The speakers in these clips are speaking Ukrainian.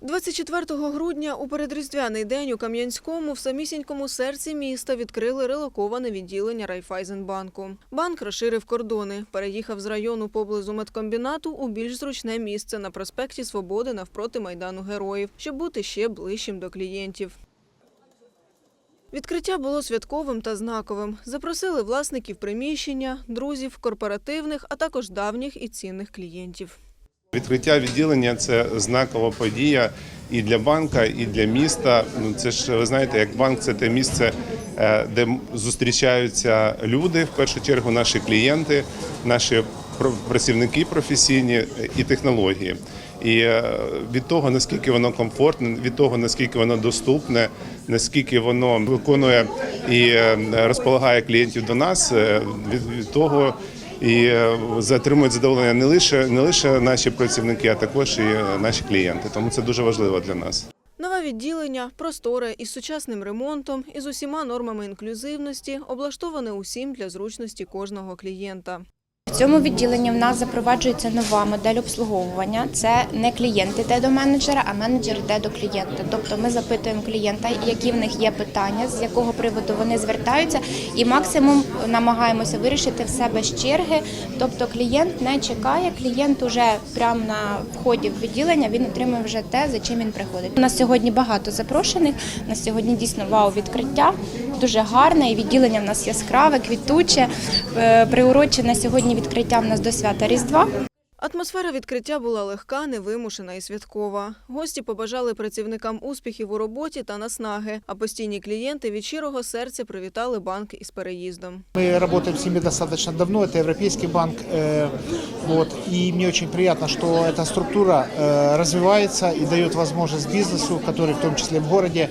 24 грудня у передріздвяний день у Кам'янському в самісінькому серці міста відкрили релоковане відділення Райфайзенбанку. Банк розширив кордони, переїхав з району поблизу медкомбінату у більш зручне місце на проспекті Свободи навпроти Майдану Героїв, щоб бути ще ближчим до клієнтів. Відкриття було святковим та знаковим. Запросили власників приміщення, друзів, корпоративних, а також давніх і цінних клієнтів. Відкриття відділення це знакова подія і для банка, і для міста. Ну це ж ви знаєте, як банк це те місце, е, де зустрічаються люди, в першу чергу наші клієнти, наші працівники професійні і технології. І е, від того наскільки воно комфортне, від того наскільки воно доступне, наскільки воно виконує і е, розполагає клієнтів до нас, від того і е, затримують задоволення не лише не лише наші працівники, а також і е, наші клієнти. Тому це дуже важливо для нас. Нове відділення, просторе із сучасним ремонтом і з усіма нормами інклюзивності, облаштоване усім для зручності кожного клієнта. В цьому відділенні в нас запроваджується нова модель обслуговування. Це не клієнт іде до менеджера, а менеджер йде до клієнта. Тобто ми запитуємо клієнта, які в них є питання, з якого приводу вони звертаються, і максимум намагаємося вирішити все без черги. Тобто клієнт не чекає, клієнт уже прямо на вході в відділення він отримує вже те, за чим він приходить. У нас сьогодні багато запрошених. У нас сьогодні дійсно вау відкриття. Дуже гарне, і відділення в нас яскраве, квітуче, е, приурочене сьогодні відкриття в нас до свята Різдва. Атмосфера відкриття була легка, невимушена і святкова. Гості побажали працівникам успіхів у роботі та наснаги, а постійні клієнти від щирого серця привітали банк із переїздом. Мы работаем с ними достаточно давно, это Европейский банк, э, вот, и мне очень приятно, что эта структура э, развивается и дает возможность бизнесу, который в том числе в городе,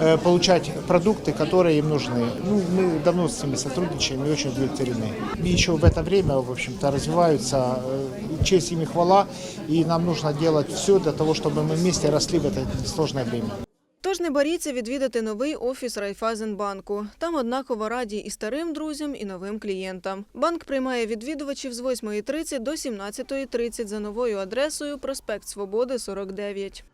э, получать продукты, которые им нужны. Ну, мы давно с ними сотрудничаем и очень удовлетворены. И еще в это время, в общем-то, развиваются, э, честь им и хвала, и нам нужно делать все для того, чтобы мы вместе росли в это сложное время. Тож не боріться відвідати новий офіс Райфайзенбанку. Там однаково раді і старим друзям, і новим клієнтам. Банк приймає відвідувачів з 8.30 до 17.30 за новою адресою проспект Свободи 49.